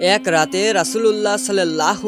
এক রাতে রাসুলুল্লাহ সাল্লাহু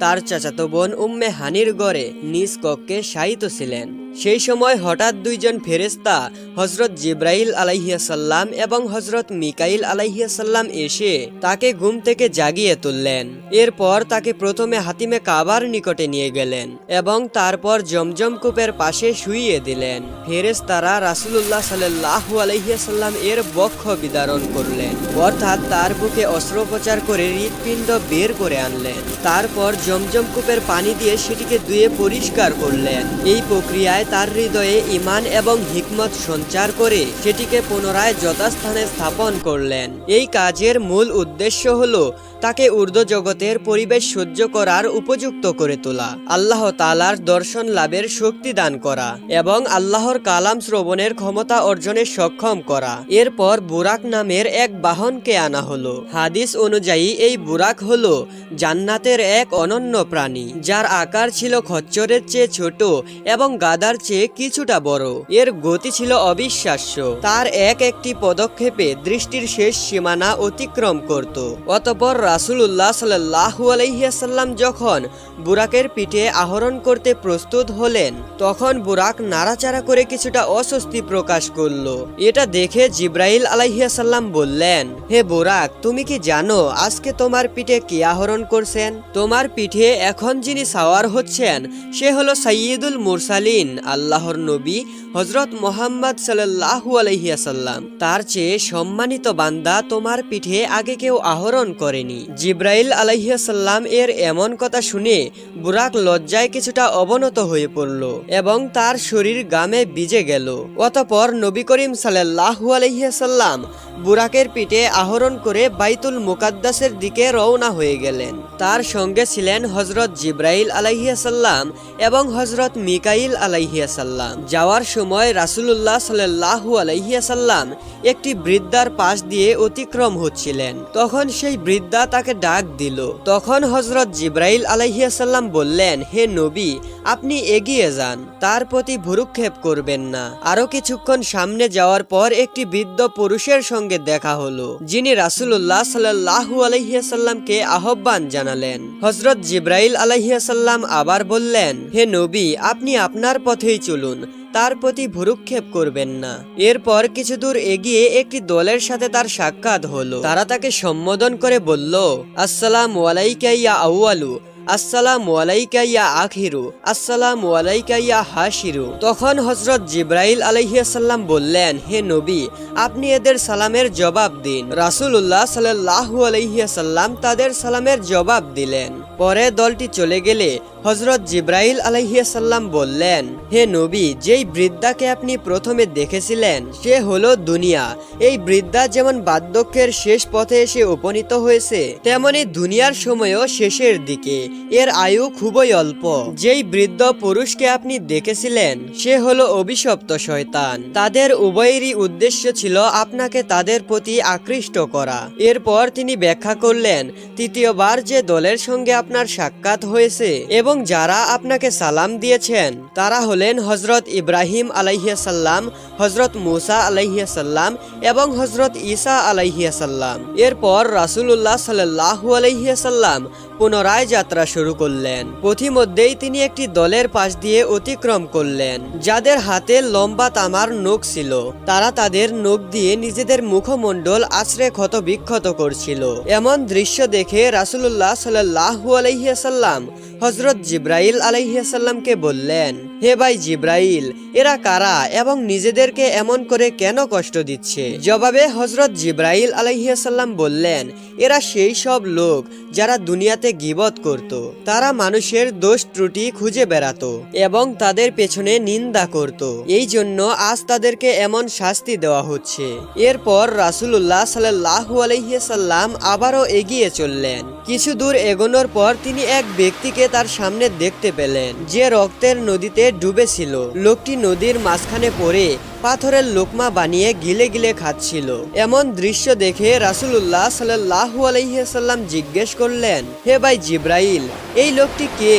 তার চাচাতো বোন উম্মে হানির গড়ে নিজ কক্ষে শায়িত ছিলেন। সেই সময় হঠাৎ দুইজন ফেরেস্তা হজরত জিব্রাইল আলাইহিয়াসাল্লাম এবং হজরত মিকাইল আলাইহিয়াসাল্লাম এসে তাকে ঘুম থেকে জাগিয়ে তুললেন। এরপর তাকে প্রথমে হাতিমে কাবার নিকটে নিয়ে গেলেন এবং তারপর জমজম কূপের পাশে শুইয়ে দিলেন। ফেরেস্তারা রাসুলুল্লাহ সাল্লাহু আলহিয়াসাল্লাম এর বক্ষ বিদারণ করলেন। অর্থাৎ তার বুকে অস্ত্রোপচার করে হৃৎপিণ্ড বের করে আনলেন। তারপর জমজম কূপের পানি দিয়ে সেটিকে ধুয়ে পরিষ্কার করলেন। এই প্রক্রিয়ায় তার হৃদয়ে ইমান এবং হিকমত সঞ্চার করে সেটিকে পুনরায় যথাস্থানে স্থাপন করলেন। এই কাজের মূল উদ্দেশ্য হল তাকে ঊর্ধ্ব জগতের পরিবেশ সহ্য করার উপযুক্ত করে তোলা। আল্লাহ তালার দর্শন লাভের শক্তি দান করা এবং আল্লাহর কালাম শ্রবণের ক্ষমতা অর্জনে সক্ষম করা। এরপর বুরাক নামের এক বাহনকে আনা হলো। হাদিস অনুযায়ী এই বুরাক হলো জান্নাতের এক অনন্য প্রাণী, যার আকার ছিল খচ্চরের চেয়ে ছোট এবং গাদার চেয়ে কিছুটা বড়। এর গতি ছিল অবিশ্বাস্য। তার এক একটি পদক্ষেপে দৃষ্টির শেষ সীমানা অতিক্রম করত। অতপর রাসুলুল্লাহ সাল্লাহু আলহিয়াসাল্লাম যখন বুরাকের পিঠে আহরণ করতে প্রস্তুত হলেন, তখন বুরাক নাড়াচাড়া করে কিছুটা অস্বস্তি প্রকাশ করল। এটা দেখে জিব্রাইল আলাইহিয়াসাল্লাম বললেন, হে বুরাক, তুমি কি জানো আজকে তোমার পিঠে কি আহরণ করছেন? তোমার পিঠে এখন যিনি সাওয়ার হচ্ছেন, সে হলো সাইয়দুল মুরসালিন, আল্লাহর নবী হজরত মোহাম্মদ সাল্লাহু আলহিয়াসাল্লাম তার চেয়ে সম্মানিত বান্দা তোমার পিঠে আগে কেউ আহরণ করেনি। জিব্রাইল আলহিয়াসাল্লাম এর এমন কথা শুনে বুরাক লজ্জায় কিছুটা অবনত হয়ে পড়ল এবং তার শরীর গামে বিজে গেল। অতপর নবী করিম সাল্লাহু আলহিহাসাল্লাম বুরাকের পিঠে আহরণ করে বাইতুল মুকাদ্দাসের দিকে রওনা হয়ে গেলেন। তার সঙ্গে ছিলেন হজরত জিব্রাইল আলাইহিয়াসাল্লাম এবং হজরত মিকাইল আলাইহিয়াসাল্লাম যাওয়ার সময় রাসুলুল্লাহ সাল্লাহু আলাইহিয়াসাল্লাম একটি বৃদ্ধার পাশ দিয়ে অতিক্রম হচ্ছিলেন। তখন সেই বৃদ্ধা তাকে ডাক দিল। তখন হজরত জিব্রাইল আলাইহিয়াসাল্লাম বললেন, হে নবী, আপনি এগিয়ে যান। তার প্রতি ভুরুক্ষেপ করবেন না। আরও কিছুক্ষণ সামনে যাওয়ার পর একটি বৃদ্ধ পুরুষের সঙ্গে দেখা হলো, যিনি রাসুল্লাহ সাল্লাহু আলহিয়াসাল্লামকে আহ্বান জানালেন। হজরত জিব্রাইল আলহিয়াসাল্লাম আবার বললেন, হে নবী, আপনি আপনার পথেই চলুন, তার প্রতি ভুরুক্ষেপ করবেন না। এরপর কিছু দূর এগিয়ে একটি দলের সাথে তার সাক্ষাৎ হলো। তারা তাকে সম্বোধন করে বলল, আসসালাম ওয়ালাইকা ইয়া আউয়ালু আসসালামু আলাইকা ইয়া আখিরু, আসসালামু আলাইকা ইয়া হাসিরু তখন হজরত জিব্রাইল আলাইহিয়াসাল্লাম বললেন, হে নবী, আপনি এদের সালামের জবাব দিন। রাসূলুল্লাহ সাল্লাল্লাহু আলাইহিয়াসাল্লাম তাদের সালামের জবাব দিলেন। পরে দলটি চলে গেলে হজরত জিব্রাইল আলাইহিয়াসাল্লাম বললেন, হে নবী, যেই বৃদ্ধাকে আপনি প্রথমে দেখেছিলেন, সে হলো দুনিয়া। এই বৃদ্ধা যেমন বার্ধক্যের শেষ পথে এসে উপনীত হয়েছে, তেমনি দুনিয়ার সময়ও শেষের দিকে। এর আয়ু খুবই অল্প। যেই বৃদ্ধ পুরুষকে আপনি দেখেছিলেন, সে হলো অভিশপ্ত শয়তান। তাদের উভয়েরই উদ্দেশ্য ছিল আপনাকে তাদের প্রতি আকৃষ্ট করা। এরপর তিনি ব্যাখ্যা করলেন, তৃতীয়বার যে দলের সঙ্গে আপনার সাক্ষাৎ হয়েছে এবং যারা আপনাকে সালাম দিয়েছেন, তারা হলেন হজরত ইব্রাহিম আলাইহিয়াসাল্লাম হজরত মুসা আলাইহিয়াসাল্লাম এবং হজরত ঈসা আলাইহিয়াসাল্লাম এরপর রাসুলুল্লাহ সাল্লাহু আলাইহিয়াসাল্লাম পুনরায় যাত্রা শুরু করলেন। পথিমধ্যেই তিনি একটি দলের পাশ দিয়ে অতিক্রম করলেন, যাদের হাতে লম্বা তামার নখ ছিল। তারা তাদের নখ দিয়ে নিজেদের মুখমণ্ডল আশ্রে ক্ষত বিক্ষত করছিল। এমন দৃশ্য দেখে রাসুল্লাহ সাল্লাহ আলহিয়াসাল্লাম হজরত জিব্রাইল আলহিয়াসাল্লামকে বললেন হে ভাই জিব্রাইল, এরা কারা এবং নিজেদেরকে এমন করে কেন কষ্ট দিচ্ছে? জবাবে হজরত জিব্রাইল আলহিয়াসাল্লাম বললেন, এরা সেই সব লোক যারা দুনিয়াতে গিবত করত। তারা মানুষের দোষ ত্রুটি খুঁজে বেড়াতো এবং তাদের পেছনে নিন্দা করত। এই জন্য আজ তাদেরকে এমন শাস্তি দেওয়া হচ্ছে। এরপর রাসুলুল্লাহ সাল্লাহু আলহিয়াসাল্লাম আবারও এগিয়ে চললেন। কিছু দূর এগোনোর পর তিনি এক ব্যক্তিকে তার সামনে দেখতে পেলেন, যে রক্তের নদীতে ডুবেছিল। লোকটি নদীর মাঝখানে পড়ে পাথরের লোকমা বানিয়ে গিলে গিলে খাচ্ছিল। এমন দৃশ্য দেখে রাসুলুল্লাহ সাল্লাহু আলহিহাল্লাম জিজ্ঞেস করলেন, হে ভাই জিব্রাইল, এই লোকটি কে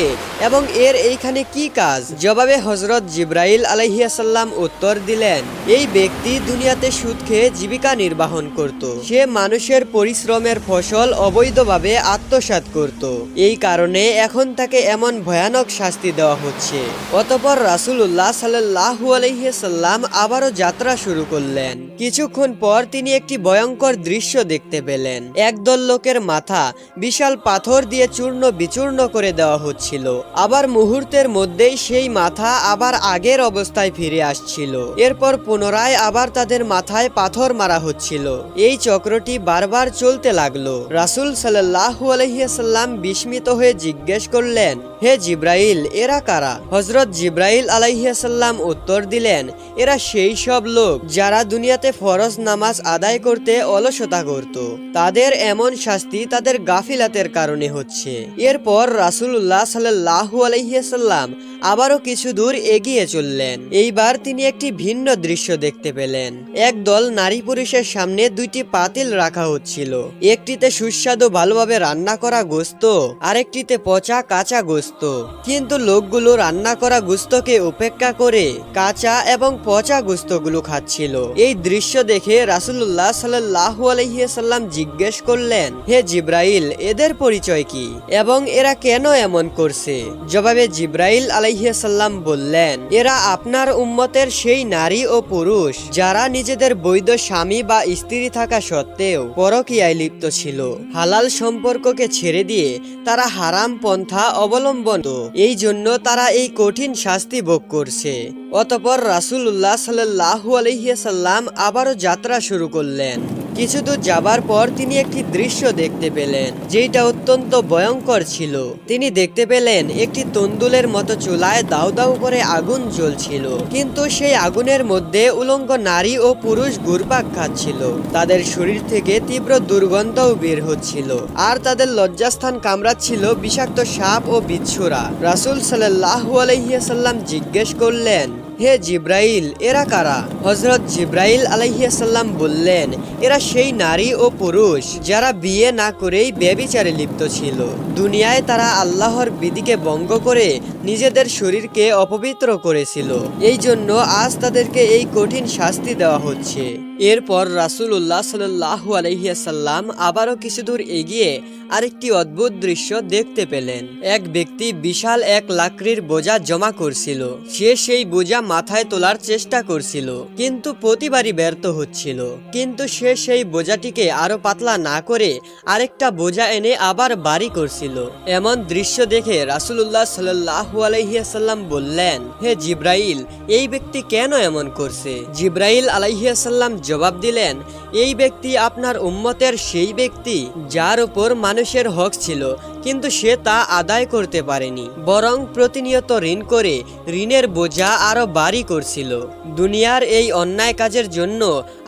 এবং এর এইখানে কি কাজ? জবাবে হজরত জিব্রাইল আলহিয়াসাল্লাম উত্তর দিলেন, এই ব্যক্তি দুনিয়াতে সুদ খেয়ে জীবিকা নির্বাহন করত। সে মানুষের পরিশ্রমের ফসল অবৈধভাবে আত্মসাৎ করত। এই কারণে এখন তাকে এমন ভয়ানক শাস্তি দেওয়া হচ্ছে। অতপর রাসুল্লাহ সাল্লাহু আলহিহাল্লাম আবারও যাত্রা শুরু করলেন। কিছুক্ষণ পর তিনি একটি ভয়ঙ্কর দৃশ্য দেখতে পেলেন। একদল লোকের মাথা বিশাল পাথর দিয়ে চূর্ণ বিচূর্ণ করে দেওয়া হচ্ছিল। আবার মুহূর্তের মধ্যেই সেই মাথা আবার আগের অবস্থায় ফিরে আসছিল। এরপর পুনরায় আবার তাদের মাথায় পাথর মারা হচ্ছিল। এই চক্রটি বারবার চলতে লাগল। রাসুল সাল্লাহু আলহিয়াসাল্লাম বিস্মিত হয়ে জিজ্ঞেস করলেন হে জিব্রাইল, এরা কারা? হজরত জিব্রাইল আলাইহাসাল্লাম উত্তর দিলেন, এরা সেই সব লোক যারা দুনিয়াতে ফরজ নামাজ আদায় করতে অলসতা করত। তাদের এমন শাস্তি তাদের গাফিলাতের কারণে হচ্ছে। এরপর রাসুল্লাহ সাল্লাহু আলহিয়াসাল্লাম আবারও কিছু দূর এগিয়ে চললেন। এইবার তিনি একটি ভিন্ন দৃশ্য দেখতে পেলেন। একদল নারী পুরুষের সামনে দুইটি পাতিল রাখা হচ্ছিল। একটিতে সুস্বাদু ভালোভাবে রান্না করা গোস্ত, আরেকটিতে পচা কাঁচা গোস্ত। কিন্তু লোকগুলো রান্না করা গোস্তকে উপেক্ষা করে কাঁচা এবং পচা গোস্তগুলো খাচ্ছিল। এই দৃশ্য দেখে রাসুল্লাহ সাল্লাহ আলহিয়াসাল্লাম জিজ্ঞেস করলেন, হে জিব্রাইল, এদের পরিচয় কি? এবং এরা কেন এমন করছে? জবাবে জিব্রাইল আলাইহিয়াসাল্লাম বললেন, এরা আপনার উম্মতের সেই নারী ও পুরুষ যারা নিজেদের বৈধ স্বামী বা স্ত্রী থাকা সত্ত্বেও পরকীয়ায় লিপ্ত ছিল। হালাল সম্পর্ককে ছেড়ে দিয়ে তারা হারাম পন্থা অবলম্বন এই জন্য তারা এই কঠিন শাস্তি ভোগ করছে। অতপর রাসুল্লাহ সাল্লাহু আলহিয়াসাল্লাম আবারও যাত্রা শুরু করলেন। কিছু দূর যাবার পর তিনি একটি দৃশ্য দেখতে পেলেন যেটা অত্যন্ত ভয়ঙ্কর ছিল। তিনি দেখতে পেলেন একটি তন্দুলের মতো চুলায় দাউ দাউ করে আগুন জ্বলছিল। কিন্তু সেই আগুনের মধ্যে উলঙ্গ নারী ও পুরুষ ঘুরপাক খাচ্ছিল। তাদের শরীর থেকে তীব্র দুর্গন্ধও বের হচ্ছিল। আর তাদের লজ্জাস্থান কামড়াচ্ছিল বিষাক্ত সাপ ও বিচ্ছুরা। রাসুল সাল্লাহু আলহিয়াসাল্লাম জিজ্ঞেস করলেন হে জিব্রাইল, এরা কারা? হজরত জিব্রাইল আলাইহিয়াসাল্লাম বললেন, এরা সেই নারী ও পুরুষ যারা বিয়ে না করেই ব্যবিচারে লিপ্ত ছিল। দুনিয়ায় তারা আল্লাহর বিধিকে ভঙ্গ করে নিজেদের শরীরকে অপবিত্র করেছিল। এই জন্য আজ তাদেরকে এই কঠিন শাস্তি দেওয়া হচ্ছে। এরপর রাসুল্লাহ সাল্লাহু আলহিয়াসাল্লাম আবারও কিছু দূর এগিয়ে আরেকটি অদ্ভুত দৃশ্য দেখতে পেলেন। এক ব্যক্তি বিশাল এক লাকড়ির বোঝা জমা করছিল। সে সেই বোঝা মাথায় তোলার চেষ্টা করছিল, কিন্তু প্রতিবারই ব্যর্থ হচ্ছিল। কিন্তু সে সেই বোঝাটিকে আরও পাতলা না করে আরেকটা বোঝা এনে আবার বাড়ি করছিল। এমন দৃশ্য দেখে রাসুল্লাহ সাল্লাহু আলহিয়াসাল্লাম বললেন, হে জিব্রাইল, এই ব্যক্তি কেন এমন করছে? জিব্রাইল আলাইহিয়াসাল্লাম জবাব দিলেন এই ব্যক্তি আপনার উম্মতের সেই ব্যক্তি যার উপর মানুষের হক ছিল। কিন্তু সে তা আদায় করতে পারেনি। বরং প্রতিনিয়ত ঋণ করে ঋণের বোঝা আরও বাড়ি করছিল। দুনিয়ার এই অন্যায় কাজের জন্য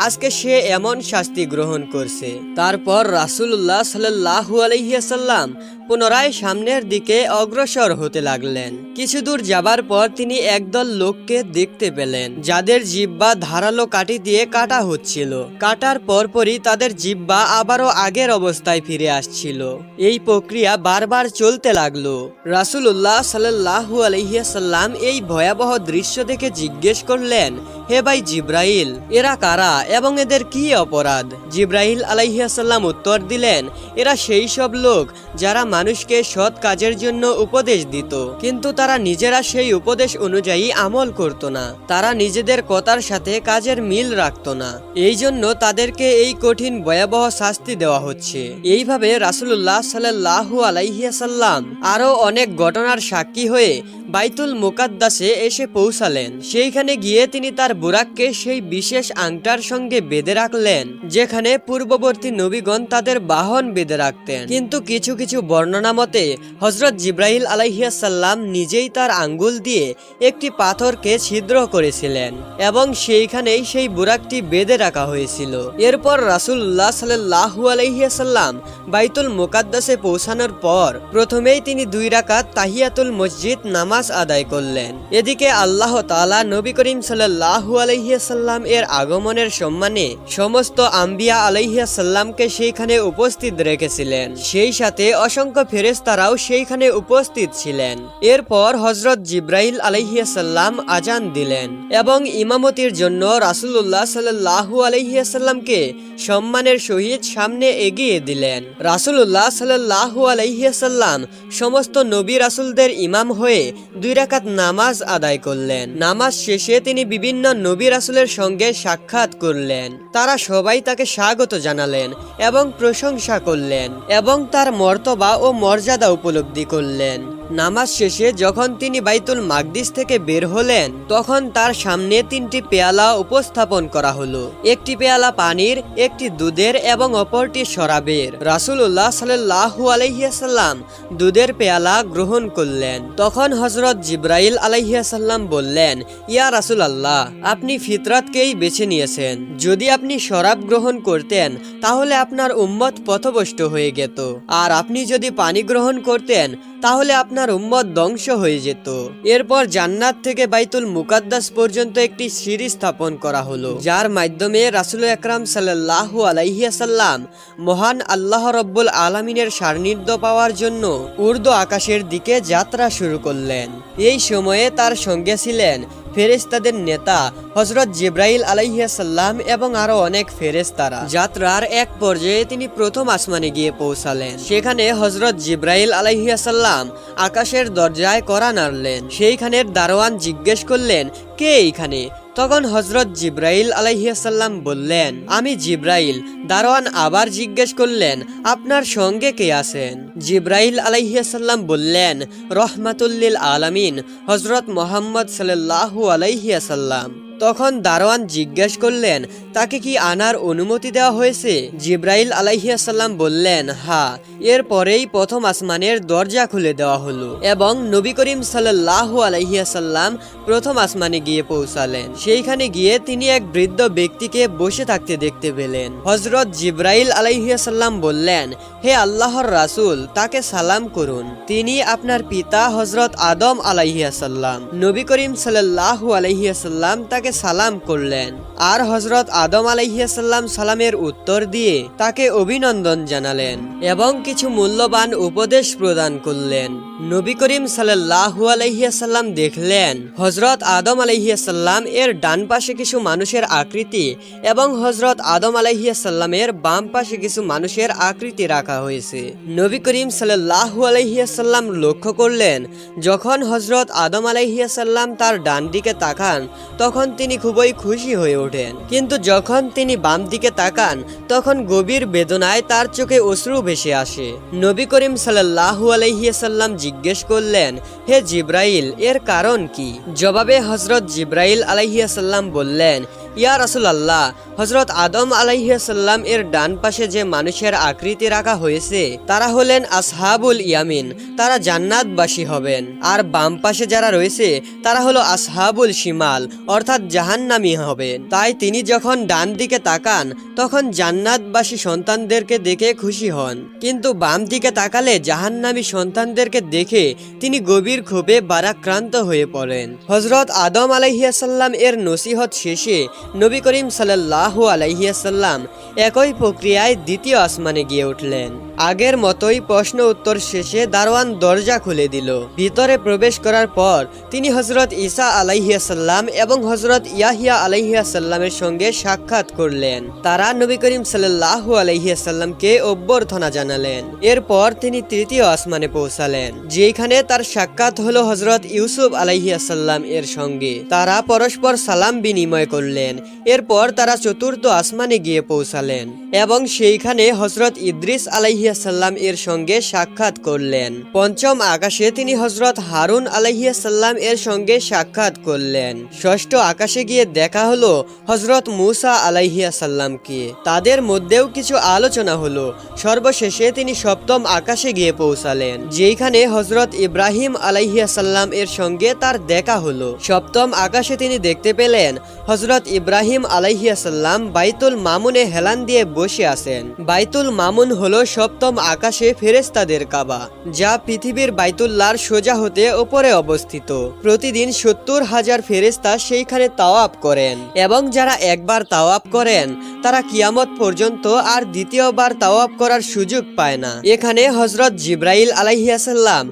আজকে সে এমন শাস্তি গ্রহণ করছে। তারপর রাসুল্লাহ সাল্লাহু আলহিয়াসাল্লাম পুনরায় সামনের দিকে অগ্রসর হতে লাগলেন। কিছু দূর যাবার পর তিনি একদল লোককে দেখতে পেলেন, যাদের জিব্বা ধারালো কাটি দিয়ে কাটা হচ্ছিল। কাটার পরপরই তাদের জিব্বা আবারও আগের অবস্থায় ফিরে আসছিল। এই প্রক্রিয়া বারবার চলতে লাগল। রাসুল্লাহ সাল্লাহু আলহিয়াসাল্লাম এই ভয়াবহ দৃশ্য দেখে জিজ্ঞেস করলেন, হে ভাই জিব্রাইল, এরা কারা এবং এদের কি অপরাধ? জিব্রাইল আলাইহিয়াসাল্লাম উত্তর দিলেন, এরা সেই সব লোক যারা মানুষকে সৎ কাজের জন্য উপদেশ দিত, কিন্তু তারা নিজেরা সেই উপদেশ অনুযায়ী আমল করত না। তারা নিজেদের কথার সাথে কাজের মিল রাখত না। এই জন্য তাদেরকে এই কঠিন ভয়াবহ শাস্তি দেওয়া হচ্ছে। এইভাবে রাসুল্লাহ সাল্লাহু আলাইহিয়াসাল্লাম আরও অনেক ঘটনার সাক্ষী হয়ে বাইতুল মুকাদ্দাসে এসে পৌঁছালেন। সেইখানে গিয়ে তিনি তার বুরাককে সেই বিশেষ আংটার সঙ্গে বেঁধে রাখলেন, যেখানে পূর্ববর্তী নবীগণ তাদের বাহন বেঁধে রাখতেন। কিন্তু কিছু কিছু বর্ণনা মতে হজরত জিব্রাহিল আলাইহিয়াসাল্লাম নিজেই তার আঙ্গুল দিয়ে একটি পাথরকে ছিদ্র করেছিলেন এবং সেইখানেই সেই বুরাকটি বেঁধে রাখা হয়েছিল। এরপর রাসুল্লাহ সাল্লাহু আলাইহিয়াসাল্লাম বাইতুল মোকাদ্দাসে পৌঁছানোর পর প্রথমেই তিনি দুই রাকাত তাহিয়াতুল মসজিদ নামাজ আদায় করলেন। এদিকে আল্লাহ তাআলা নবী করিম সাল্লাল্লাহু আলাইহিয়াসাল্লাম এর আগমনের সম্মানে সমস্ত আম্বিয়া আলাইহিয়াসাল্লামকে সেইখানে উপস্থিত রেখেছিলেন। সেই সাথে অসংখ্য ফেরেশতারাও সেইখানে উপস্থিত ছিলেন। এরপর হজরত জিব্রাইল আলাইহিয়াসাল্লাম আজান দিলেন এবং ইমামতির জন্য রাসূলুল্লাহ সাল্লাল্লাহু আলাইহিয়াসাল্লামকে সম্মানের সহিত সামনে এগিয়ে দিলেন। রাসূলুল্লাহ সাল্লাল্লাহু আলাইহিয়াসাল্লাম সমস্ত নবী রাসূলদের ইমাম হয়ে দুই রাকাত নামাজ আদায় করলেন। নামাজ শেষে তিনি বিভিন্ন নবী রাসুলের সঙ্গে সাক্ষাৎ করলেন। তারা সবাই তাকে স্বাগত জানালেন এবং প্রশংসা করলেন এবং তার মর্তবা ও মর্যাদা উপলব্ধি করলেন। নামাজ শেষে যখন তিনি বাইতুল মাকদিস থেকে বের হলেন, তখন তার সামনে তিনটি পেয়ালা উপস্থাপন করা হলো। একটি পেয়ালা পানির, একটি দুধের এবং অপরটি শরাবের। রাসূলুল্লাহ সাল্লাল্লাহু আলাইহিয়াসাল্লাম দুধের পেয়ালা গ্রহণ করলেন। তখন হজরত জিব্রাইল আলাইহিয়াসাল্লাম বললেন, ইয়া রাসূল আল্লাহ আপনি ফিতরাতকেই বেছে নিয়েছেন। যদি আপনি শরাব গ্রহণ করতেন, তাহলে আপনার উম্মত পথভ্রষ্ট হয়ে যেত আর আপনি যদি পানি গ্রহণ করতেন তাহলে আপনার উম্মত ধ্বংস হয়ে যেত। এরপর জান্নাত থেকে বাইতুল মুকাদ্দাস পর্যন্ত একটি সিঁড়ি স্থাপন করা হলো, যার মাধ্যমে রাসুল একরাম সাল্লাহ আলাইহিয়াসাল্লাম মহান আল্লাহ রব্বুল আলমিনের সান্নিধ্য পাওয়ার জন্য উর্দু আকাশের দিকে যাত্রা শুরু করলেন। এই সময়ে তার সঙ্গে ছিলেন ফেরেস্তাদের নেতা হজরত জিব্রাইল আলাইহাসাল্লাম এবং আরও অনেক ফেরেস্তারা যাত্রার এক পর্যায়ে তিনি প্রথম আসমানে গিয়ে পৌঁছালেন। সেখানে হজরত জিব্রাইল আলাইহাসাল্লাম আকাশের দরজায় করা নাড়লেন। সেইখানের দারোয়ান জিজ্ঞেস করলেন, কে এইখানে? তখন হজরত জিব্রাইল আলাইহাসাল্লাম বললেন, আমি জিব্রাইল, দারোয়ান আবার জিজ্ঞেস করলেন, আপনার সঙ্গে কে আছেন? জিব্রাইল আলাইহাসাল্লাম বললেন রহমাতুল্লিল আলামিন হজরত মোহাম্মদ সাল্লাল্লাহু আলাইহিয়াসাল্লাম তখন দারোয়ান জিজ্ঞেস করলেন, তাকে কি আনার অনুমতি দেওয়া হয়েছে? জিব্রাইল আলাইহিয়াসাল্লাম বললেন, হা এরপরেই প্রথম আসমানের দরজা খুলে দেওয়া হলো এবং নবী করিম সাল্লাল্লাহু আলাইহিয়াসাল্লাম প্রথম আসমানে গিয়ে পৌঁছালেন। সেইখানে গিয়ে তিনি এক বৃদ্ধ ব্যক্তিকে বসে থাকতে দেখতে পেলেন। হজরত জিব্রাইল আলাইহিয়াসাল্লাম বললেন, হে আল্লাহর রাসূল, তাকে সালাম করুন। তিনি আপনার পিতা হজরত আদম আলাইহিয়াসাল্লাম নবী করিম সাল্লাল্লাহু আলাইহিয়াসাল্লাম তাকে সালাম করলেন। আর হজরত আদম আলাইহিয়াসাল্লাম সালামের উত্তর দিয়ে তাকে অভিনন্দন জানালেন এবং কিছু মূল্যবান উপদেশ প্রদান করলেন। নবী করিম সাল্লাল্লাহু আলাইহিয়াসাল্লাম দেখলেন হজরত আদম আলাইহিয়াসাল্লাম এর ডান পাশে কিছু মানুষের আকৃতি এবং হজরত আদম আলাইহিয়াসাল্লামের বাম পাশে কিছু মানুষের আকৃতি রাখা হয়েছে। নবী করিম সাল্লাল্লাহু আলাইহিয়াসাল্লাম লক্ষ্য করলেন, যখন হজরত আদম আলাইহিয়াসাল্লাম তার ডান দিকে তাকান, তখন তিনি খুবই খুশি হয়ে ওঠেন। কিন্তু যখন তিনি বাম দিকে তাকান, তখন গভীর বেদনায় তার চোখে অশ্রু ভেসে আসে। নবী করিম সাল্লাহ আলহিয়াসাল্লাম জিজ্ঞেস করলেন, হে জিব্রাইল, এর কারণ কি? জবাবে হজরত জিব্রাইল আলহিয়াসাল্লাম বললেন ইয়া রাসুলাল্লাহ হজরত আদম আলাইহাল্লাম এর ডান পাশে যে মানুষের আকৃতি রাখা হয়েছে, তারা হলেন আসহাবুল ইয়ামিন, তারা জান্নাতবাসী হবেন। আর বাম পাশে যারা রয়েছে, তারা হলো আসহাবুল শিমাল, অর্থাৎ জাহান্নামী হবেন। তাই তিনি যখন ডান দিকে তাকান, তখন জান্নাতবাসী সন্তানদেরকে দেখে খুশি হন। কিন্তু বাম দিকে তাকালে জাহান্নামী সন্তানদেরকে দেখে তিনি গভীর ক্ষোভে বারাক্রান্ত হয়ে পড়েন। হজরত আদম আলাইহিয়াসাল্লাম এর নসিহত শেষে নবী করিম সাল্লাল্লাহু আলাইহিয়াসাল্লাম একই প্রক্রিয়ায় দ্বিতীয় আসমানে গিয়ে উঠলেন। আগের মতোই প্রশ্ন উত্তর শেষে দারোয়ান দরজা খুলে দিল। ভিতরে প্রবেশ করার পর তিনি হজরত ঈসা আলাইহিয়াসাল্লাম এবং হজরত ইয়াহিয়া আলাইহিয়াসাল্লামের সঙ্গে সাক্ষাৎ করলেন। তারা নবী করিম সাল্লাল্লাহু আলাইহিয়াসাল্লামকে অভ্যর্থনা জানালেন। এরপর তিনি তৃতীয় আসমানে পৌঁছালেন যেখানে তার সাক্ষাৎ হলো হজরত ইউসুফ আলাইহিয়াসাল্লাম এর সঙ্গে। তারা পরস্পর সালাম বিনিময় করলেন, এরপর তারা চতুর্থ আসমানে গিয়ে পৌঁছালেন এবং সেইখানে হজরত ইদ্রিস আলাইহিয়াসাল্লাম এর সঙ্গে সাক্ষাৎ করলেন। পঞ্চম আকাশে তিনি হজরত হারুন আলাইহিয়াসাল্লাম এর সঙ্গে সাক্ষাৎ করলেন। ষষ্ঠ আকাশে গিয়ে দেখা হলো হজরত মুসা আলাইহিয়াসাল্লামকে তাদের মধ্যেও কিছু আলোচনা হলো। সর্বশেষে তিনি সপ্তম আকাশে গিয়ে পৌঁছালেন যেখানে হজরত ইব্রাহিম আলাইহিয়াসাল্লাম এর সঙ্গে তার দেখা হলো। সপ্তম আকাশে তিনি দেখতে পেলেন হজরত ইব্রাহিম আলাইহিয়াসাল্লাম বাইতুল মামুনে হেলান দিয়ে বসে আছেন। বাইতুল মামুন হলো সপ্তম আকাশে ফেরেস্তাদের কাবা, যা পৃথিবীর বাইতুল্লার সোজা হতে ওপরে অবস্থিত। প্রতিদিন সত্তর হাজার ফেরেস্তা সেইখানে তাওয়াপ করেন এবং যারা একবার তাওয়াপ করেন, তারা কিয়ামত পর্যন্ত আর দ্বিতীয়বার তাওয়াপ করার সুযোগ পায় না। এখানে হজরত জিব্রাইল আলাইহিয়াসাল্লাম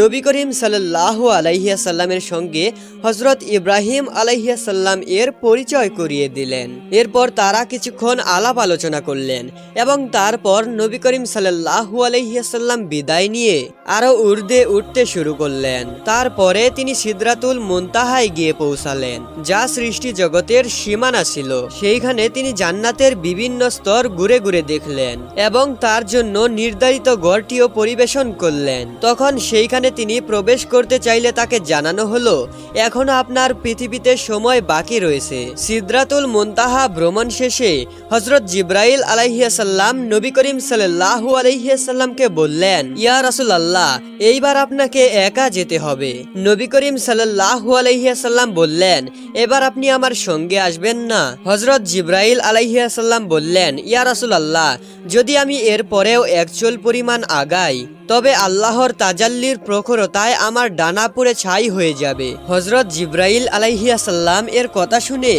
নবী করিম সাল্লাহ আলাইহিয়াসাল্লামের সঙ্গে হজরত ইব্রাহিম আলাইহিয়াসাল্লাম এর পরিচয় করিয়ে দিলেন। এরপর তারা কিছুক্ষণ আলাপ আলোচনা করলেন এবং তারপর নবী করিম সাল্লাহু আলাইহিয়াসাল্লাম বিদায় নিয়ে আরও ঊর্ধ্বে উঠতে শুরু করলেন। তারপরে তিনি সিদ্রাতুল মুনতাহায় গিয়ে পৌঁছালেন, যা সৃষ্টি জগতের সীমানা ছিল। সেইখানে তিনি জান্নাতের বিভিন্ন স্তর ঘুরে ঘুরে দেখলেন এবং তার জন্য নির্ধারিত গড়টিও পরিবেশন করলেন। তখন সেইখানে তিনি প্রবেশ করতে চাইলে তাকে জানানো হলো, এখনও আপনার পৃথিবীতে সময় বাকি রয়েছে। সিদ্রাতুল মুনতাহা ভ্রমণ শেষে হজরত জিব্রাইল আলাইহিয়াসাল্লাম নবী করিম সাল্লাহু আলাইহিয়াসাল্লামকে বললেন, ইয়া রাসূলুল্লাহ, এইবার আপনাকে একা যেতে হবে। নবী করিম সাল্লাহু আলাইহিয়াসাল্লাম বললেন, এবার আপনি আমার সঙ্গে আসবেন না। হজরত জিব্রাইল আলাইহিয়াসাল্লাম বললেন, ইয়া রাসূলুল্লাহ, যদি আমি এর পরেও একচুল পরিমাণ আগাই, তবে আল্লাহর তাজাল্লির প্রখরতায় আমার ডানা পুড়ে ছাই হয়ে যাবে। হজরত জিব্রাইল আলাইহিয়াসাল্লাম এর কথা শুনে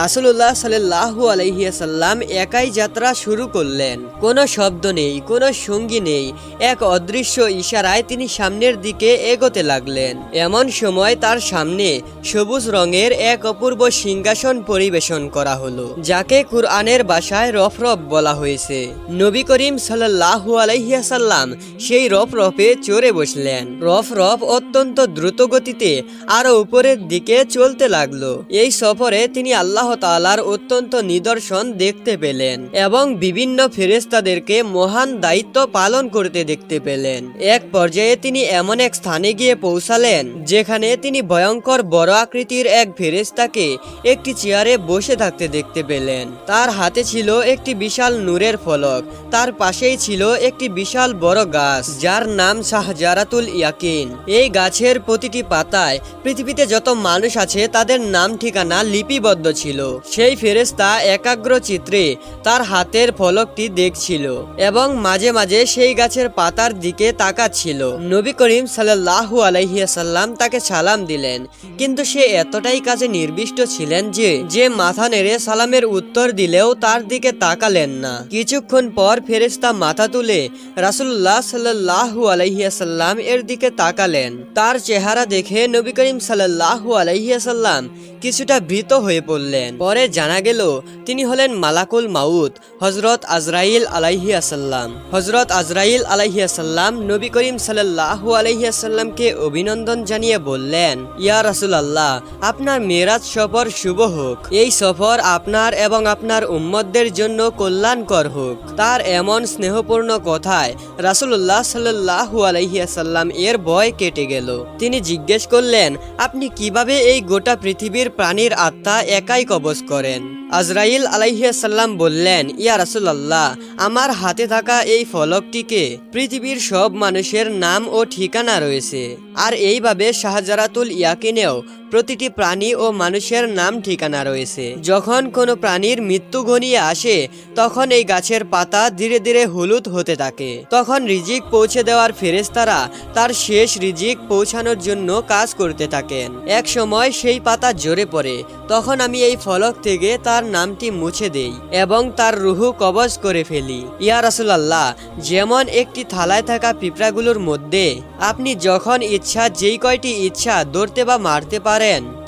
রাসুল্লাহ সাল্লাহু আলাইহিয়াসাল্লাম একাই যাত্রা শুরু করলেন। কোনো শব্দ নেই কোনো সঙ্গী নেই। এক অদৃশ্য ইশারায় তিনি সামনের দিকে এগোতে লাগলেন। এমন সময় তার সামনে সবুজ রঙের এক অপূর্ব সিংহাসন পরিবেশন করা হলো, যাকে কুরআনের ভাষায় রফরফ বলা হয়েছে। নবী করিম সাল্লাহু আলাইহিয়াসাল্লাম সেই রফ রফে চড়ে বসলেন। রফ রফ অত্যন্ত দ্রুত গতিতে আরও উপরের দিকে চলতে লাগল। এই সফরে তিনি আল্লাহ তাআলার অত্যন্ত নিদর্শন দেখতে পেলেন এবং বিভিন্ন ফেরেস্তাদেরকে মহান দায়িত্ব পালন করতে দেখতে পেলেন। এক পর্যায়ে তিনি এমন এক স্থানে গিয়ে পৌঁছালেন, যেখানে তিনি ভয়ঙ্কর বড় আকৃতির এক ফেরেস্তাকে একটি চেয়ারে বসে থাকতে দেখতে পেলেন। তার হাতে ছিল একটি বিশাল নূরের ফলক, তার পাশেই ছিল একটি বিশাল বড় গাছ, যার নাম শাহজারাতুল ইয়াকিন। এই গাছের প্রতিটি পাতায় পৃথিবীতে যত মানুষ আছে, তাদের নাম ঠিকানা লিপিবদ্ধ ছিল। সেই ফেরেস্তা একাগ্র চিত্রে তার হাতের ফলকটি দেখছিল এবং মাঝে মাঝে মাঝে সেই গাছের পাতার দিকে তাকাচ্ছিল। নবী করিম সাল্লাহু আলাইহিয়াসাল্লাম তাকে সালাম দিলেন। কিন্তু সে এতটাই কাজে নির্বিষ্ট ছিলেন যে যে মাথা নেড়ে সালামের উত্তর দিলেও তার দিকে তাকালেন না। কিছুক্ষণ পর ফেরেস্তা মাথা তুলে রাসুল্লাহ সাল্লাহু আলাইহিয়াসাল্লাম এর দিকে তাকালেন। তার চেহারা দেখে নবী করিম সাল্লাহু আলাইহিয়াসাল্লাম কিছুটা ভীত হয়ে পড়লেন। পরে জানা গেল, তিনি হলেন মালাকুল মাউত হজরত আজরাইল আলাইহিয়াসাল্লাম হজরত আজরাইল আলাইহিয়াসাল্লাম নবী করিম সাল্লাহু আলাইহিয়াসাল্লামকে অভিনন্দন জানিয়ে বললেন, ইয়া রাসুলাল্লাহ, আপনার মেরাজ সফর শুভ হোক। এই সফর আপনার এবং আপনার উম্মতদের জন্য কল্যাণকর হোক। তার এমন স্নেহপূর্ণ কথায় রাসুল্লাহ সাল্লাহু আলাইহিয়াসাল্লাম এর ভয় কেটে গেল। তিনি জিজ্ঞেস করলেন, আপনি কীভাবে এই গোটা পৃথিবীর প্রাণীর আত্মা একাই কবজ করেন? আজরাইল আলাইহিয়াসাল্লাম বললেন, ইয়া রাসুলাল্লাহ, আমার হাতে থাকা এই ফলকটিকে পৃথিবীর সব মানুষের নাম ও ঠিকানা রয়েছে। আর এইভাবে শাহজারাতুল ইয়াকিনেও প্রতিটি প্রাণী ও মানুষের নাম ঠিকানা রয়েছে। যখন কোনো প্রাণীর মৃত্যু ঘনিয়ে আসে, তখন এই গাছের পাতা ধীরে ধীরে হলুদ হতে থাকে। তখন রিজিক পৌঁছে দেওয়ার ফেরেস্তারা তার শেষ রিজিক পৌঁছানোর জন্য কাজ করতে থাকেন। এক সময় সেই পাতা জোরে পড়ে, তখন আমি এই ফলক থেকে তার নামটি মুছে দেই এবং তার রুহু কবজ করে ফেলি। ইয়া রাসুলাল্লাহ, যেমন একটি থালায় থাকা পিঁপড়াগুলোর মধ্যে আপনি যখন ইচ্ছা যেই কয়টি ইচ্ছা ধরতে বা মারতে পারেন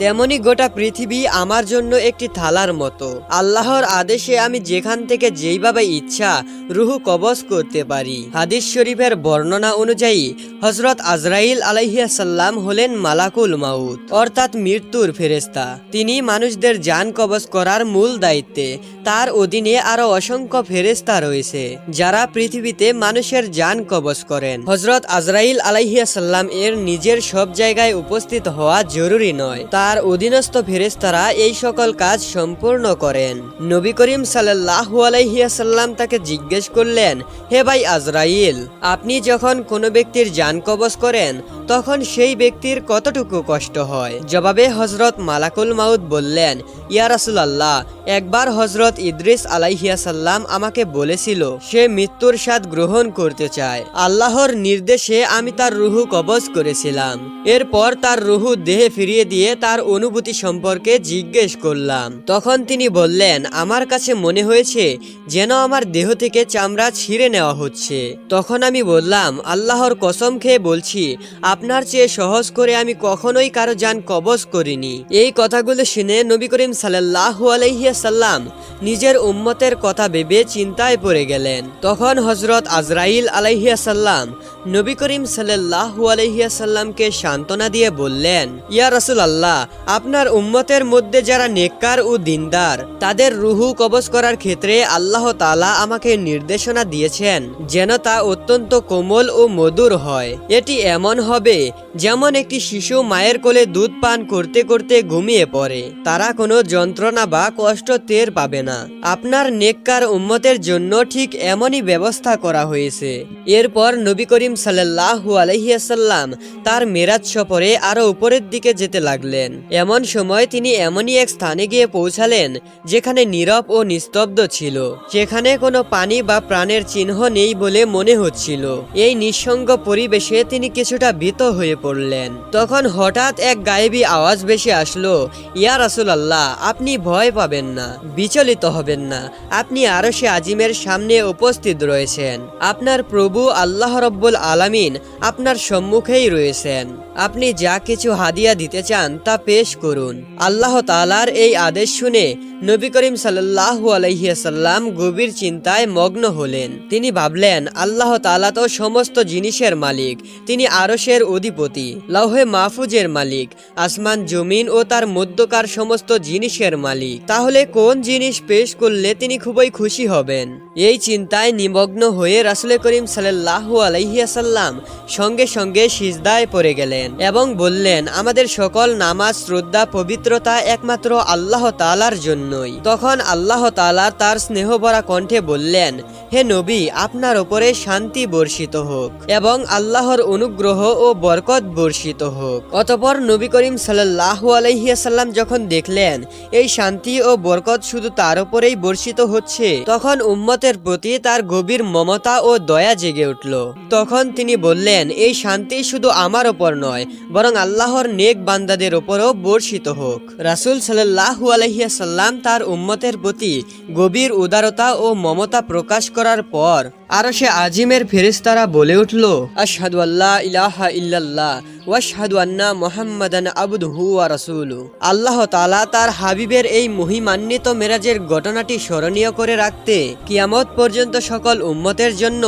তেমনি গোটা পৃথিবী আমার জন্য একটি থালার মতো। আল্লাহর আদেশে আমি যেখান থেকে যেইভাবে ইচ্ছা রুহু কবজ করতে পারি। হাদিস শরীফের বর্ণনা অনুযায়ী হজরত আজরাইল আলাইহিয়াসাল্লাম হলেন মালাকুল মাউত, অর্থাৎ মৃত্যুর ফেরেস্তা তিনি মানুষদের যান কবজ করার মূল দায়িত্বে। তার অধীনে আরও অসংখ্য ফেরেস্তা রয়েছে, যারা পৃথিবীতে মানুষের যান কবজ করেন। হজরত আজরাইল আলাইহিয়াসাল্লাম এর নিজের সব জায়গায় উপস্থিত হওয়া জরুরি নয়। তার অধীনস্থ ফেরেস্তারা এই সকল কাজ সম্পূর্ণ করেন। নবী করিম সাল্লাহ আলাইহিয়াসাল্লাম তাকে জিজ্ঞেস করলেন, হে ভাই আজরাইল, আপনি যখন কোনো ব্যক্তির যান কবজ করেন, তখন সেই ব্যক্তির কতটুকু কষ্ট হয়? জবাবে হজরত মালাকুল মাউদ বললেন, ইয়া রাসুলাল্লাহ, একবার হজরত ইদ্রিস আলাইহিয়াসাল্লাম আমাকে বলেছিল, সে মৃত্যুর স্বাদ গ্রহণ করতে চায়। আল্লাহর নির্দেশে আমি তার রুহু কবজ করেছিলাম। এরপর তার রুহু দেহে ফিরিয়ে দিয়ে তার অনুভূতি সম্পর্কে জিজ্ঞেস করলাম। তখন তিনি বললেন, আমার কাছে মনে হয়েছে যেন আমার দেহ থেকে চামড়া ছিঁড়ে নেওয়া হচ্ছে। তখন আমি বললাম, আল্লাহর কসম খেয়ে বলছি, আপনার চেয়ে সহজ করে আমি কখনোই কারও যান কবজ করিনি। এই কথাগুলো শুনে নবী করিম সাল্লাহু আলাইহিয়াসাল্লাম নিজের উম্মতের কথা ভেবে চিন্তায় পড়ে গেলেন। তখন হজরত আজরাইল আলাইহিয়াসাল্লাম নবী করিম সাল্লাহু আলাইহিয়াসাল্লামকে সান্ত্বনা দিয়ে বললেন, ইয়া রাসুল আল্লাহ আপনার উম্মতের মধ্যে যারা নেককার ও দিনদার, তাদের রুহু কবজ করার ক্ষেত্রে আল্লাহ তালা আমাকে নির্দেশনা দিয়েছেন যেন তা অত্যন্ত কোমল ও মধুর হয়। এটি এমন হবে যেমন একটি শিশু মায়ের কোলে দুধ পান করতে করতে ঘুমিয়ে পড়ে। তারা কোনো যন্ত্রণা বা কষ্ট টের পাবে না। আপনার নেককার উম্মতের জন্য ঠিক এমনই ব্যবস্থা করা হয়েছে। এরপর নবী করিম সাল্লাহু আলহিয়াসাল্লাম তার মেরাজ সফরে আরও উপরের দিকে যেতে লাগলেন। এমন সময় তিনি এমনই এক স্থানে গিয়ে পৌঁছালেন, যেখানে নীরব ও নিস্তব্ধ ছিল। সেখানে কোনো পানি বা প্রাণের চিহ্ন নেই বলে মনে হচ্ছিল। এই নিঃসঙ্গ পরিবেশে তিনি কিছুটা ভীত হয়ে পড়লেন। তখন হঠাৎ এক গায়েবী আওয়াজ বেশি আসলো, ইয়া রাসুলাল্লাহ, আপনি ভয় পাবেন না, বিচলিত হবেন না। আপনি আরও সে আজিমের সামনে উপস্থিত রয়েছেন। আপনার প্রভু আল্লাহ রব্বুল আলামিন আপনার সম্মুখেই রয়েছেন। আপনি যা কিছু হাদিয়া দিতে চান তা পেশ করুন। আল্লাহ তালার এই আদেশ শুনে নবী করিম সাল্লাহু আলহিয়াসাল্লাম গভীর চিন্তায় মগ্ন হলেন। তিনি ভাবলেন, আল্লাহ তালা তো সমস্ত জিনিসের মালিক। তিনি আরশের অধিপতি, লৌহে মাহফুজের মালিক, আসমান জমিন ও তার মধ্যকার সমস্ত জিনিসের মালিক। তাহলে কোন জিনিস পেশ করলে তিনি খুবই খুশি হবেন? এই চিন্তায় নিমগ্ন হয়ে রাসুল করিম সাল্লাহু আলহিয়াসাল্লাম সঙ্গে সঙ্গে সিজদায় পড়ে গেলেন এবং বললেন, আমাদের সকল নামাজ, শ্রদ্ধা, পবিত্রতা একমাত্র আল্লাহ তালার জন্যই। তখন আল্লাহ তালা তার স্নেহভরা কণ্ঠে বললেন, হে নবী, আপনার ওপরে শান্তি বর্ষিত হোক এবং আল্লাহর অনুগ্রহ ও বরকত বর্ষিত হোক। অতপর নবী করিম সাল্লাহ আলহিয়াসাল্লাম যখন দেখলেন, এই শান্তি ও বরকত শুধু তার ওপরেই বর্ষিত হচ্ছে, তখন উম্মতের প্রতি তার গভীর মমতা ও দয়া জেগে উঠল। তখন তিনি বললেন, এই শান্তি শুধু আমার ওপর নয়, বরং আল্লাহর নেক বান্দাদের ওপরও বর্ষিত হোক। রাসুল সাল্লাহু আলহিয়াসাল্লাম তার উম্মতের প্রতি গভীর উদারতা ও মমতা প্রকাশ করার পর আরও সে আজিমের ফেরেস্তারা বলে উঠল, আশহাদু আল্লাহ ইলাহা ইল্লাল্লাহ ওয়াশহাদু আন্না মুহাম্মাদান আবদুহু ওয়া রাসূলু। আল্লাহ তাআলা তার হাবিবের এই মহিমান্বিত মেরাজের ঘটনাটি স্মরণীয় করে রাখতে কিয়ামত পর্যন্ত সকল উম্মতের জন্য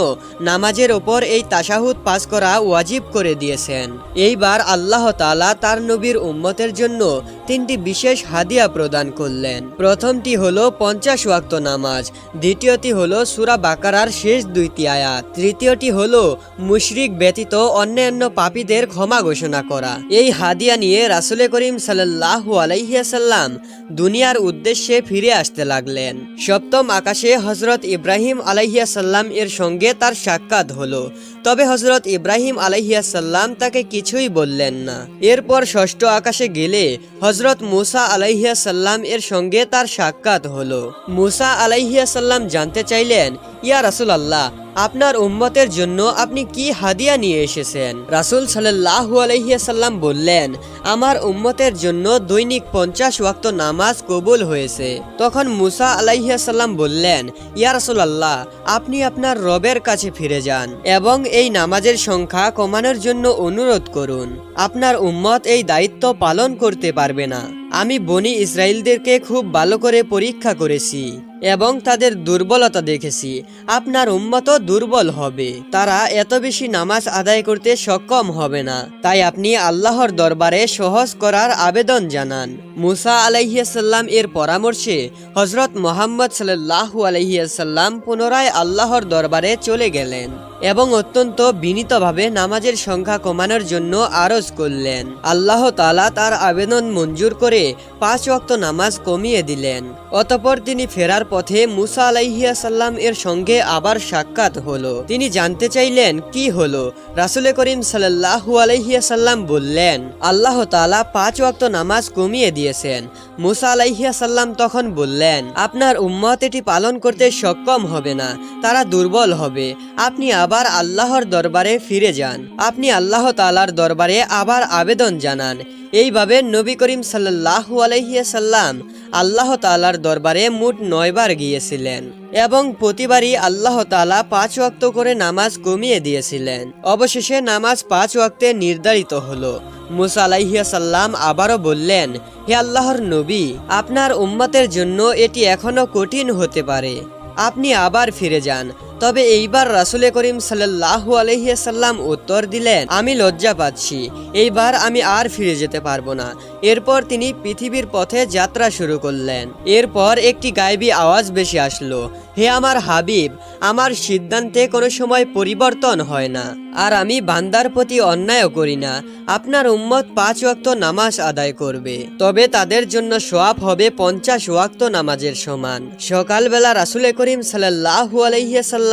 নামাজের ওপর এই তাশাহুদ পাস করা ওয়াজিব করে দিয়েছেন। এইবার আল্লাহ তাআলা তার নবীর উম্মতের জন্য তিনটি বিশেষ হাদিয়া প্রদান করলেন। প্রথমটি হলো পঞ্চাশ ওয়াক্ত নামাজ, দ্বিতীয়টি হলো সুরা বাকারার শেষ দুইটি আয়াত। তৃতীয়টি হলো, মুশরিক ব্যতীত অন্যান্য পাপীদের ক্ষমা ঘোষণা করা। এই হাদিয়া নিয়ে রাসুলে করিম সাল্লাহ আলাইহিয়াসাল্লাম দুনিয়ার উদ্দেশ্যে ফিরে আসতে লাগলেন। সপ্তম আকাশে হজরত ইব্রাহিম আলাইহিয়াসাল্লাম এর সঙ্গে তার সাক্ষাৎ হলো। তবে হজরত ইব্রাহিম আলাইহিয়াসাল্লাম তাকে কিছুই বললেন না। এরপর ষষ্ঠ আকাশে গেলে হজরত মুসা আলাইহিয়াসাল্লাম এর সঙ্গে তার সাক্ষাৎ হলো। মুসা আলাইহিয়াসাল্লাম জানতে চাইলেন, ইয়া রাসুল আল্লাহ আপনার উম্মতের জন্য আপনি কি হাদিয়া নিয়ে এসেছেন? রাসুল সাল্লাহু আলহিয়াসাল্লাম বললেন, আমার উম্মতের জন্য দৈনিক পঞ্চাশ ওয়াক্ত নামাজ কবুল হয়েছে। তখন মুসা আলাইহিয়াসাল্লাম বললেন, ইয়া রাসুল আল্লাহ আপনি আপনার রবের কাছে ফিরে যান এবং এই নামাজের সংখ্যা কমানোর জন্য অনুরোধ করুন। আপনার উম্মত এই দায়িত্ব পালন করতে পারবে না। আমি বনি ইসরায়েলদেরকে খুব ভালো করে পরীক্ষা করেছি। এবং তাদের দুর্বলতা দেখেছি। আপনার উম্মতও দুর্বল হবে। তারা এত বেশি নামাজ আদায় করতে সক্ষম হবে না। তাই আপনি আল্লাহর দরবারে সহজ করার আবেদন জানান। মুসা আলাইহিয়াসাল্লাম এর পরামর্শে হজরত মোহাম্মদ সাল্লাহ আলাইহিয়াসাল্লাম পুনরায় আল্লাহর দরবারে চলে গেলেন এবং অত্যন্ত বিনীতভাবে নামাজের সংখ্যা কমানোর জন্য আরজ করলেন। আল্লাহ তালা তার আবেদন মঞ্জুর করে পাঁচ ওয়াক্ত নামাজ কমিয়ে দিলেন। অতপর তিনি ফেরার পথে মুসা আলাইহিয়া সাল্লাম এর সঙ্গে আবার সাক্ষাৎ হলো। তিনি জানতে চাইলেন, কি হলো? রাসুল করিম সাল্লাহু আলাইহিয়া সাল্লাম বললেন, আল্লাহ তালা পাঁচ ওয়াক্ত নামাজ কমিয়ে দিয়েছেন। মুসা আলাইহিয়া সাল্লাম তখন বললেন, আপনার উম্মত এটি পালন করতে সক্ষম হবে না, তারা দুর্বল হবে। আপনি আবার আল্লাহর দরবারে ফিরে যান। আপনি আল্লাহ তালার দরবারে আবার আবেদন জানান। এইভাবে নবী করিম সাল্লাহু আলহিয়াসাল্লাম আল্লাহ তালার দরবারে মোট নয়বার গিয়েছিলেন এবং প্রতিবারই আল্লাহ তালা পাঁচ ওয়াক্ত করে নামাজ কমিয়ে দিয়েছিলেন। অবশেষে নামাজ পাঁচ ওয়াক্তে নির্ধারিত হলো। মুসা আলাইহিয়াসাল্লাম আবারও বললেন, হে আল্লাহর নবী, আপনার উম্মতের জন্য এটি এখনও কঠিন হতে পারে। আপনি আবার ফিরে যান। তবে এইবার রাসুলে করিম সাল্লাহ আলহিয়াসাল্লাম উত্তর দিলেন, আমি লজ্জা পাচ্ছি। এইবার আমি আর ফিরে যেতে পারব না। এরপর তিনি পৃথিবীর পথে যাত্রা শুরু করলেন। এরপর একটি গায়েবী আওয়াজ বেশি আসলো, হে আমার হাবিব, আমার সিদ্ধান্তে কোনো সময় পরিবর্তন হয় না। আর আমি বান্দার প্রতি অন্যায়ও করি না। আপনার উম্মত পাঁচ ওয়াক্ত নামাজ আদায় করবে। তবে তাদের জন্য সোয়াব হবে পঞ্চাশ ওয়াক্ত নামাজের সমান। সকালবেলা রাসুলে করিম সাল্লাহু আলহিয়াসাল্লাম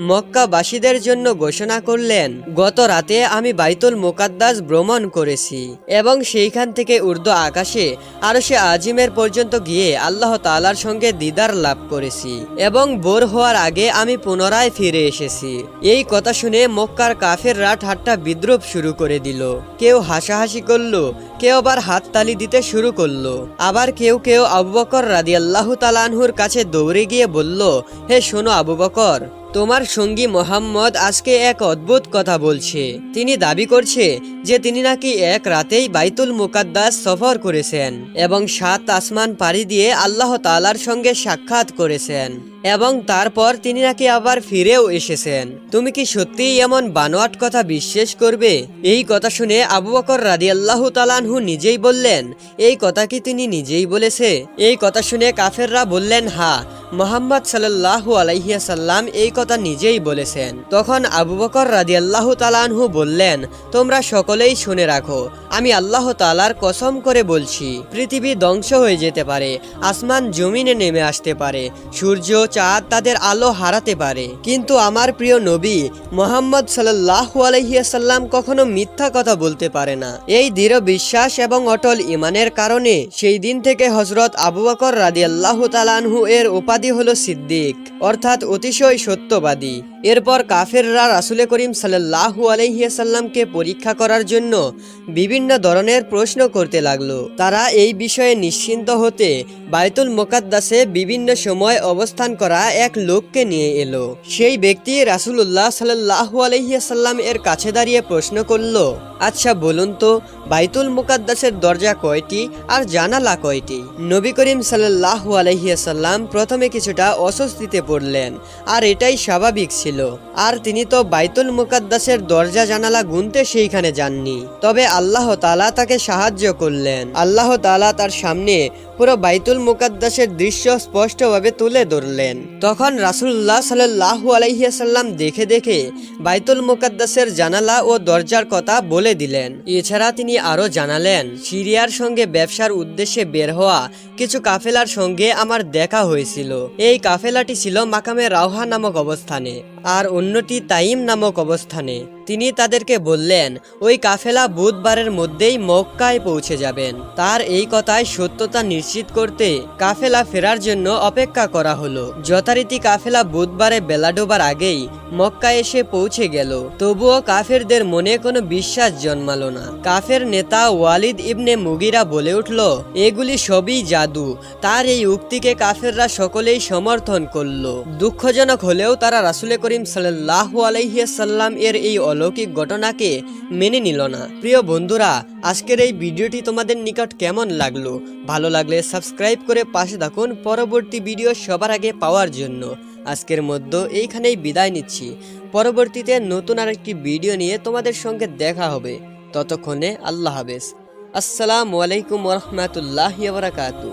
মক্কাবাসীদের জন্য ঘোষণা করলেন। গত রাতে আমি বাইতুল মোকাদ্দাস ভ্রমণ করেছি এবং সেইখান থেকে উর্দু আকাশে আরও সে আজিমের পর্যন্ত গিয়ে আল্লাহ তালার সঙ্গে দিদার লাভ করেছি এবং বোর হওয়ার আগে আমি পুনরায় ফিরে এসেছি। এই কথা শুনে মক্কার কাফেররা ঠাট্টা বিদ্রুপ শুরু করে দিল। কেউ হাসাহাসি করল কেউ আবার হাততালি দিতে শুরু করল। আবার কেউ কেউ আবু বকর রাদিয়াল্লাহু তালানহুর কাছে দৌড়ে গিয়ে বলল, হে শোনো আবু বকর তোমার সঙ্গী মোহাম্মদ আজকে এক অদ্ভুত কথা বলছে। তিনি দাবি করছে যে তিনি নাকি এক রাতেই বাইতুল মুকাদ্দাস সফর করেছেন এবং সাত আসমান পাড়ি দিয়ে আল্লাহ তালার সঙ্গে সাক্ষাৎ করেছেন এবং তারপর তিনি নাকি আবার ফিরেও এসেছেন। তুমি কি সত্যিই এমন বানোয়াট কথা বিশ্বাস করবে? এই কথা শুনে আবু বকর রাদি আল্লাহ তালানহু নিজেই বললেন, এই কথা কি তিনি নিজেই বলেছে? এই কথা শুনে কাফেররা বললেন, হা মোহাম্মদ সাল্লাহ আলাইহিয়াসাল্লাম এই কথা নিজেই বলেছেন। তখন আবু বকর আল্লাহ তালানহু বললেন, তোমরা সকলেই শুনে রাখো, আমি আল্লাহ তালার কসম করে বলছি, পৃথিবী ধ্বংস হয়ে যেতে পারে, আসমান জমিনে নেমে আসতে পারে, সূর্য চাঁদ তাদের আলো হারাতে পারে। কিন্তু আমার প্রিয় নবী মোহাম্মদ সাল্লাহ আলহিয়াসাল্লাম কখনো মিথ্যা কথা বলতে পারে না। এই দৃঢ় বিশ্বাস এবং অটল ইমানের কারণে সেই দিন থেকে হজরত আবু বকর আল্লাহ তালানহু এর উপাধি হলো সিদ্দিক, অর্থাৎ অতিশয় সত্যবাদী। এরপর কাফেররা রাসুলে করিম সাল্লাহু আলহিয়াসাল্লামকে পরীক্ষা করার জন্য বিভিন্ন ধরনের প্রশ্ন করতে লাগল। তারা এই বিষয়ে নিশ্চিন্ত হতে বাইতুল মোকাদ্দাসে বিভিন্ন সময় অবস্থান করা এক লোককে নিয়ে এলো। সেই ব্যক্তি রাসুলুল্লাহ সাল্লাহু আলহিয়াসাল্লাম এর কাছে দাঁড়িয়ে প্রশ্ন করল আচ্ছা বলুন তো, বাইতুল মুকাদ্দাসের দরজা কয়টি আর জানালা কয়টি? নবী করিম সাল্লাহু আলহিয়াসাল্লাম প্রথমে কিছুটা অস্বস্তিতে পড়লেন। আর এটাই স্বাভাবিক ছিল। আর তিনি তো বাইতুল মুকাদ্দাসের দরজা জানালা গুনতে সেইখানে যাননি। তবে আল্লাহ তালা তাকে সাহায্য করলেন। আল্লাহ তালা তার সামনে পুরো বাইতুল মুকাদ্দাসের দৃশ্য স্পষ্টভাবে তুলে ধরলেন। তখন রাসুল্লাহ সাল্লাহু আলাইসাল্লাম দেখে দেখে বাইতুল মুকাদ্দাসের জানালা ও দরজার কথা বলে দিলেন। এছাড়া তিনি আরও জানালেন, সিরিয়ার সঙ্গে ব্যবসার উদ্দেশ্যে বের হওয়া কিছু কাফেলার সঙ্গে আমার দেখা হয়েছিল। এই কাফেলাটি ছিল মাকামে রাওহা নামক অবস্থানে আর অন্যটি তাইম নামক অবস্থানে। তিনি তাদেরকে বললেন, ওই কাফেলা বুধবারের মধ্যেই মক্কায় পৌঁছে যাবেন। তার এই কথায় সত্যতা নিশ্চিত করতে কাফেলা ফেরার জন্য অপেক্ষা করা হলো। যথারীতি কাফেলা বুধবারে বেলা ডোবার আগেই মক্কায় এসে পৌঁছে গেল। তবুও কাফেরদের মনে কোনো বিশ্বাস জন্মালো না। কাফের নেতা ওয়ালিদ ইবনে মুগিরা বলে উঠল, এগুলি সবই জাদু। তার এই উক্তিকে কাফেররা সকলেই সমর্থন করল। দুঃখজনক হলেও তারা রাসুলে করিম সাল্লাহ আলাইসাল্লাম এর এই অলৌকিক ঘটনাকে মেনে নিল না। প্রিয় বন্ধুরা, আজকের এই ভিডিওটি তোমাদের নিকট কেমন লাগল? ভালো লাগলে সাবস্ক্রাইব করে পাশে থাকুন পরবর্তী ভিডিও সবার আগে পাওয়ার জন্য। আজকের মধ্যে এইখানেই বিদায় নিচ্ছি। পরবর্তীতে নতুন আরেকটি ভিডিও নিয়ে তোমাদের সঙ্গে দেখা হবে। ততক্ষণে আল্লাহ হাফেজ। আসসালামু আলাইকুম ওরহমতুল্লাহ বারাকাতু